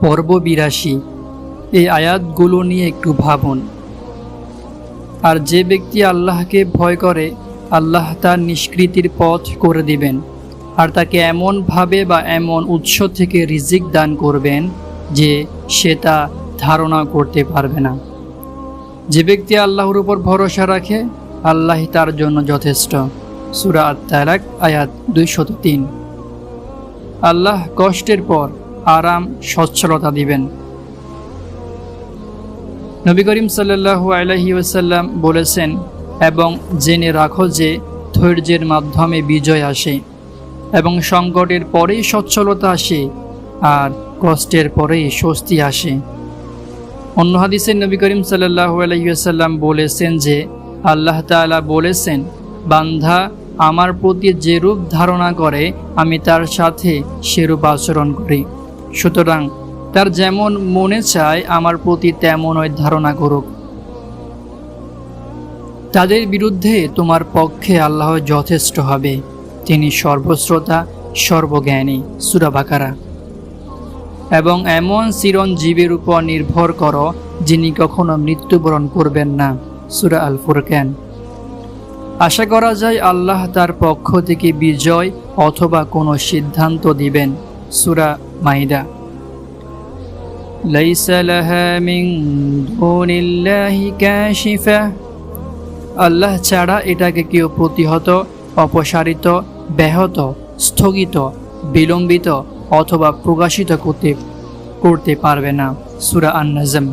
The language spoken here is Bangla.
পর্ব বিরাশি এই আয়াতগুলো নিয়ে একটু ভাবুন। আর যে ব্যক্তি আল্লাহকে ভয় করে, আল্লাহ তার নিষ্কৃতির পথ করে দিবেন। আর তাকে এমনভাবে বা এমন উৎস থেকে রিজিক দান করবেন যে সে তা ধারণা করতে পারবে না। যে ব্যক্তি আল্লাহর উপর ভরসা রাখে, আল্লাহ তার জন্য যথেষ্ট। সুরা আত্মারাক আয়াত দুইশত তিন। আল্লাহ কষ্টের পর আরাম, সচ্ছলতা দিবেন। নবী করিম সাল্লাহু আলহি ওসাল্লাম বলেছেন, এবং জেনে রাখো যে ধৈর্যের মাধ্যমে বিজয় আসে, এবং সংকটের পরেই সচ্ছলতা আসে, আর কষ্টের পরেই স্বস্তি আসে। অন্য হাদিসে নবী করিম সাল্লাহু আলহিউসাল্লাম বলেছেন যে, আল্লাহ তাআলা বলেছেন বান্ধা আমার প্রতি যে রূপ ধারণা করে, আমি তার সাথে সেরূপ আচরণ করি। সুতরাং তার যেমন মনে চায়, আমার প্রতি তেমনই ধারণা করুক। তাদের বিরুদ্ধে তোমার পক্ষে আল্লাহ যথেষ্ট হবে, তিনি সর্বশ্রোতা, সর্বজ্ঞানী, সুরাবাকারা। এবং এমন চিরঞ্জীবের উপর নির্ভর করো, যিনি কখনো মৃত্যুবরণ করবেন না, সুরা আল ফুরকান আশা করা যায় আল্লাহ তার পক্ষ থেকে বিজয় অথবা কোনো সিদ্ধান্ত দিবেন, সুরা মাইদা ليس لها من دون الله كاشفة আল্লাহ ছাড়া এটাকে কেউ প্রতিহত অপসারিত ব্যাহত স্থগিত বিলম্বিত অথবা প্রকাশিত করতে করতে পারবে না সুরা আন নাজম